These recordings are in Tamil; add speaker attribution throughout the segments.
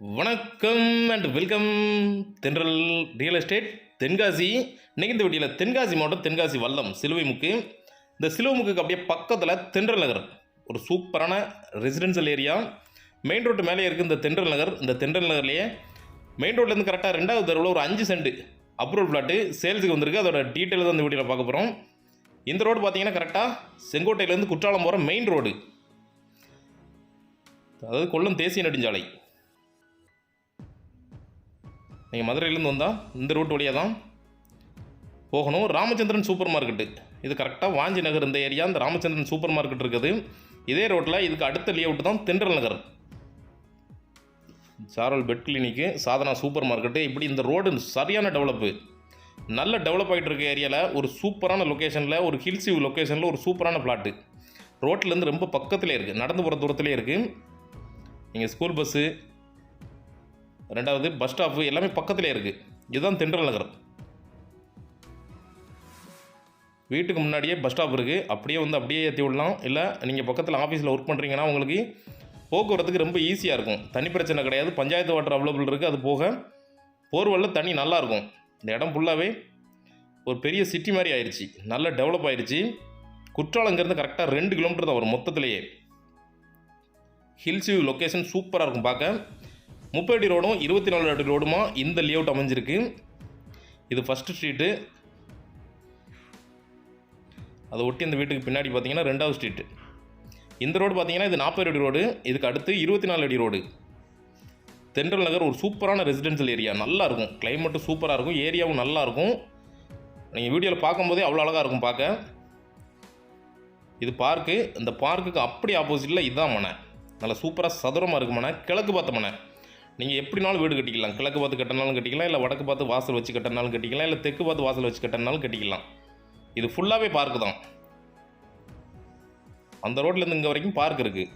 Speaker 1: வணக்கம் and welcome Thendral real estate Tenkasi. இன்னைக்கு இந்த வீடியோவில் தென்காசி மாவட்டம் தென்காசி வல்லம் சிலுவை முக்கு இந்த சிலுவை முக்குக்கு அப்படியே பக்கத்தில் தென்றல் நகர். ஒரு சூப்பரான ரெசிடென்ஷியல் ஏரியா மெயின் ரோட்டு மேலே இருக்குது இந்த தென்றல் நகர். இந்த தென்றல் நகர்லேயே மெயின் ரோட்லேருந்து கரெக்டாக ரெண்டாவது தெருவில் ஒரு அஞ்சு சென்ட் அப்ரூவல் ஃப்ளாட்டு சேல்ஸுக்கு வந்திருக்கு. அதோட டீட்டெயில் தான் இந்த வீடியோவில் பார்க்க போகிறோம் இந்த ரோடு பார்த்தீங்கன்னா கரெக்டாக செங்கோட்டையிலேருந்து குற்றாலம் போகிற மெயின் ரோடு அதாவது கொல்லம் தேசிய நெடுஞ்சாலை. நீங்கள் மதுரையிலேருந்து வந்தால் இந்த ரூட் வழியாக தான் போகணும். ராமச்சந்திரன் சூப்பர் மார்க்கெட்டு இது கரெக்டாக வாஞ்சி நகர் இந்த ஏரியா இந்த ராமச்சந்திரன் சூப்பர் மார்க்கெட் இருக்குது. இதே ரோட்டில் இதுக்கு அடுத்த லேஅவுட் தான் Thendral Nagar. Saral pet clinic Sadhana super market இப்படி இந்த ரோடு சரியான டெவலப்பு நல்ல டெவலப் ஆகிட்டு இருக்க ஏரியாவில் ஒரு சூப்பரான லொக்கேஷனில் ஒரு ஹில்ஸ் வியூ லொக்கேஷனில் ஒரு சூப்பரான ஃப்ளாட்டு ரோட்லேருந்து ரொம்ப பக்கத்துலேயே இருக்குது நடந்து போகிற தூரத்துலேயே இருக்குது நீங்கள் ஸ்கூல் பஸ்ஸு ரெண்டாவது பஸ் ஸ்டாப்பு எல்லாமே பக்கத்துலேயே இருக்குது இதுதான் தென்றல் நகர் வீட்டுக்கு முன்னாடியே பஸ் ஸ்டாப் இருக்குது அப்படியே வந்து அப்படியே ஏற்றி விடலாம். இல்லை நீங்கள் பக்கத்தில் ஆஃபீஸில் ஒர்க் பண்ணுறீங்கன்னா உங்களுக்கு போக்குவரத்துக்கு ரொம்ப ஈஸியாக இருக்கும். தண்ணி பிரச்சனை கிடையாது. பஞ்சாயத்து வாட்டர் அவைலபிள் இருக்குது அது போக போர்வெல்லில் தண்ணி நல்லாயிருக்கும் இந்த இடம் ஃபுல்லாகவே ஒரு பெரிய சிட்டி மாதிரி ஆயிடுச்சு நல்ல டெவலப் ஆயிடுச்சு குற்றாலங்கிறது கரெக்டாக ரெண்டு கிலோமீட்டர் தான் வரும் மொத்தத்திலேயே. ஹில்ஸ் வியூ லொக்கேஷன் சூப்பராக இருக்கும். பார்க்க. முப்பது அடி ரோடும் இருபத்தி நாலு அடி ரோடுமா இந்த லேஅவுட் அமைஞ்சிருக்கு. இது ஃபஸ்ட்டு ஸ்ட்ரீட்டு அதை ஒட்டி அந்த வீட்டுக்கு பின்னாடி பார்த்தீங்கன்னா ரெண்டாவது ஸ்ட்ரீட்டு இந்த ரோடு பார்த்தீங்கன்னா இது நாற்பது அடி ரோடு இதுக்கு அடுத்து இருபத்தி நாலு அடி ரோடு தென்றல் நகர் ஒரு சூப்பரான ரெசிடென்ஷியல் ஏரியா நல்லா இருக்கும். கிளைமேட்டும் சூப்பராக இருக்கும். ஏரியாவும் நல்லா இருக்கும். நீங்கள் வீடியோவில் பார்க்கும்போதே அவ்வளோ அழகாக இருக்கும் பார்க்க. இது பார்க்கு இந்த பார்க்குக்கு அப்படி ஆப்போசிட்டில் இதுதான் மனை. நல்லா சூப்பராக சதுரமாக இருக்கு மனை. கிழக்கு பார்த்த மனை. நீங்கள் எப்படினாலும் வீடு கட்டிக்கலாம். கிழக்கு பார்த்து கட்டினாலும் கட்டிக்கலாம் இல்லை வடக்கு பார்த்து வாசல் வச்சு கட்டினாலும் கட்டிக்கலாம் இல்லை தெற்கு பார்த்து வாசல் வச்சு கட்டினாலும் கட்டிக்கலாம். இது ஃபுல்லாகவே பார்க்கு தான். அந்த ரோட்லேருந்து இங்கே வரைக்கும் பார்க் இருக்குது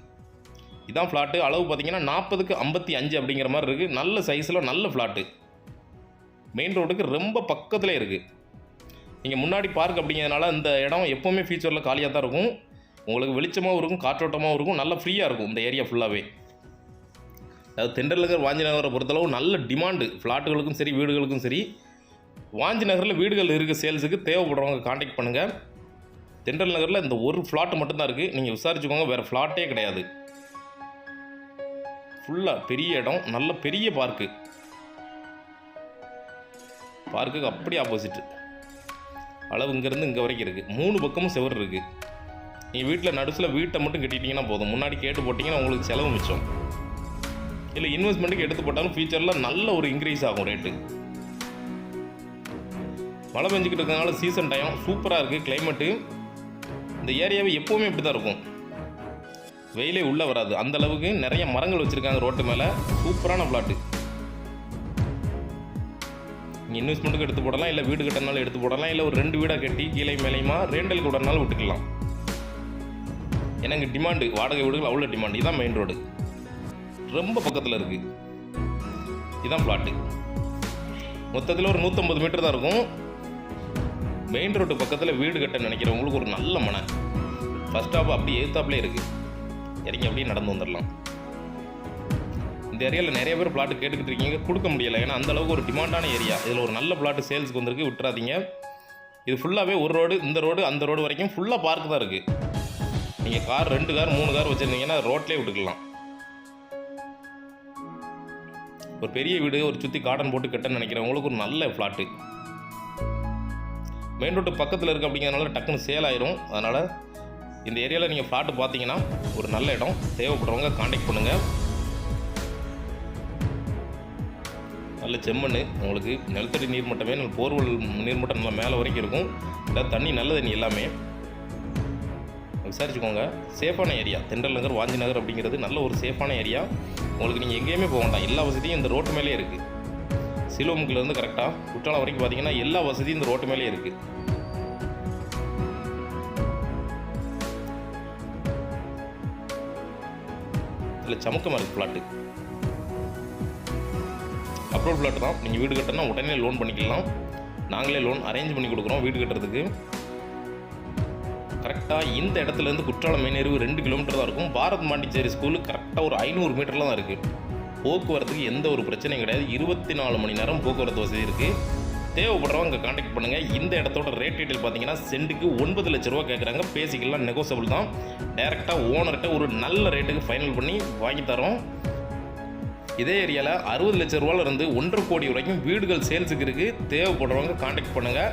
Speaker 1: இதான் ஃப்ளாட்டு அளவு பார்த்தீங்கன்னா நாற்பதுக்கு ஐம்பத்தி அஞ்சு அப்படிங்கிற மாதிரி இருக்குது நல்ல சைஸில் நல்ல ஃப்ளாட்டு மெயின் ரோடுக்கு ரொம்ப பக்கத்தில் இருக்குது நீங்கள் முன்னாடி பார்க் அப்படிங்கிறதுனால இந்த இடம் எப்போவுமே ஃபியூச்சரில் காலியாக தான் இருக்கும். உங்களுக்கு வெளிச்சமாகவும் இருக்கும் காற்றோட்டமாகவும் இருக்கும். நல்லா ஃப்ரீயாக இருக்கும் இந்த ஏரியா ஃபுல்லாகவே அதாவது தென்றல் நகர் வாஞ்சி நகரை பொறுத்தளவு நல்ல டிமாண்டு ஃப்ளாட்டுகளுக்கும் சரி வீடுகளுக்கும் சரி. வாஞ்சி நகரில் வீடுகள் இருக்குது சேல்ஸுக்கு தேவைப்படுறவங்க காண்டாக்ட் பண்ணுங்கள் தென்றல் நகரில் இந்த ஒரு ஃப்ளாட் மட்டும்தான் இருக்குது நீங்கள் விசாரிச்சுக்கோங்க வேறு ஃப்ளாட்டே கிடையாது. ஃபுல்லாக பெரிய இடம் நல்ல பெரிய பார்க்கு பார்க்குக்கு அப்படி ஆப்போசிட்டு அளவு இங்கேருந்து இங்கே வரைக்கும் இருக்குது மூணு பக்கமும் செவர் இருக்குது நீங்கள் வீட்டில் நடுசில் வீட்டை மட்டும் கட்டிட்டீங்கன்னா போதும். முன்னாடி கேட்டு போட்டிங்கன்னா உங்களுக்கு செலவு மிச்சம். இல்லை இன்வெஸ்ட்மெண்ட்டுக்கு எடுத்து போட்டாலும் ஃபியூச்சரில் நல்ல ஒரு இன்க்ரீஸ் ஆகும் ரேட்டு மழை பெஞ்சிக்கிட்டு இருக்கனால சீசன் டைம் சூப்பராக இருக்குது கிளைமேட்டு இந்த ஏரியாவே எப்போவுமே இப்படி தான் இருக்கும். வெயிலே உள்ளே வராது. அந்த அளவுக்கு நிறைய மரங்கள் வச்சுருக்காங்க ரோட்டு மேலே. சூப்பரான பிளாட்டு நீங்கள் இன்வெஸ்ட்மெண்ட்டுக்கு எடுத்து போடலாம் இல்லை வீடு கட்டினாலும் எடுத்து போடலாம் இல்லை ஒரு ரெண்டு வீடாக கட்டி கீழே மேலேயுமா ரேண்டலுக்கு விடனாலும் விட்டுக்கலாம். ஏன்னா இங்கே டிமாண்டு வாடகை வீடுகள் அவ்வளோ டிமாண்ட் இதான் மெயின் ரோடு ரொம்ப பக்கத்தில் இருக்குது இதுதான் பிளாட்டு மொத்தத்தில் ஒரு நூற்றம்பது மீட்டர் தான் இருக்கும். மெயின் ரோடு பக்கத்தில் வீடு கட்ட நினைக்கிறவங்களுக்கு ஒரு நல்ல மனை. ஃபஸ்ட் ஸ்டாப் அப்படியே ஏத்தாப்லேயே இருக்குது இறங்கி அப்படியே நடந்து வந்துடலாம் இந்த ஏரியாவில் நிறைய பேர் பிளாட்டு கேட்டுக்கிட்டு இருக்கீங்க. கொடுக்க முடியலை. ஏன்னா அந்த அளவுக்கு ஒரு டிமாண்டான ஏரியா இதில் ஒரு நல்ல பிளாட்டு சேல்ஸுக்கு வந்திருக்கு. விட்டுறாதீங்க. இது ஃபுல்லாகவே ஒரு ரோடு இந்த ரோடு அந்த ரோடு வரைக்கும் ஃபுல்லாக பார்க் தான் இருக்குது நீங்கள் கார் ரெண்டு கார் மூணு கார் வச்சுருந்தீங்கன்னா ரோட்லேயே விட்டுக்கலாம். ஒரு பெரிய வீடு ஒரு சுற்றி கார்டன் போட்டு கட்டன்னு நினைக்கிறவங்களுக்கு ஒரு நல்ல ஃப்ளாட்டு மெயின் ரோட்டு பக்கத்தில் இருக்குது அப்படிங்கிறதுனால டக்குன்னு சேல் ஆயிரும். அதனால் இந்த ஏரியாவில் நீங்கள் ஃப்ளாட்டு பார்த்தீங்கன்னா ஒரு நல்ல இடம். தேவைப்படுறவங்க காண்டாக்ட் பண்ணுங்கள் நல்ல செம்மண் உங்களுக்கு நிலத்தடி நீர்மட்டமே நல்ல போர்வெல் நீர்மட்டம் நல்லா மேலே வரைக்கும் இருக்கும். இல்லை தண்ணி நல்ல தண்ணி எல்லாமே. விசாரிச்சுக்கோங்க. சேஃபான ஏரியா. தென்றல் நகர் வாஞ்சி நகர் அப்படிங்கிறது நல்ல ஒரு சேஃபான ஏரியா. உங்களுக்கு நீங்கள் எங்கேயுமே போக வேண்டாம். எல்லா வசதியும் இந்த ரோட்டு மேலே இருக்குது சிலுவமுக்கிலேருந்து கரெக்டாக குற்றாலம் வரைக்கும் பார்த்தீங்கன்னா எல்லா வசதியும் இந்த ரோட்டு மேலே இருக்குது இதில் சமக்கமாக இருக்குது ஃப்ளாட்டு அப்ரோட் ஃப்ளாட் தான். நீங்கள் வீடு கட்டினா உடனே லோன் பண்ணிக்கலாம். நாங்களே லோன் அரேஞ்ச் பண்ணி கொடுக்குறோம் வீடு கட்டுறதுக்கு. கரெக்டாக இந்த இடத்துலேருந்து குற்றாலம் மெயின் ரெண்டு கிலோமீட்டர் தான் இருக்கும். பாரத் மாண்டிச்சேரி ஸ்கூலு கரெக்டாக ஒரு ஐநூறு மீட்டரில் தான் இருக்குது போக்குவரத்துக்கு எந்த ஒரு பிரச்சனையும் கிடையாது. இருபத்தி நாலு மணி நேரம் போக்குவரத்து வசதி இருக்குது தேவைப்படுறவங்க இங்கே காண்டாக்ட் பண்ணுங்கள் இந்த இடத்தோட ரேட் டீட்டெயில் பார்த்தீங்கன்னா சென்ட்டுக்கு ஒன்பது லட்ச ரூபா கேட்குறாங்க பேசிக்கலாம் நெகோசபிள் தான். டைரெக்டாக ஓனர்கிட்ட ஒரு நல்ல ரேட்டுக்கு ஃபைனல் பண்ணி வாங்கி தரோம். இதே ஏரியாவில் அறுபது லட்ச ரூபால இருந்து ஒன்றரை கோடி வரைக்கும் வீடுகள் சேல்ஸுக்கு இருக்குது தேவைப்படுறவங்க காண்டாக்ட் பண்ணுங்கள்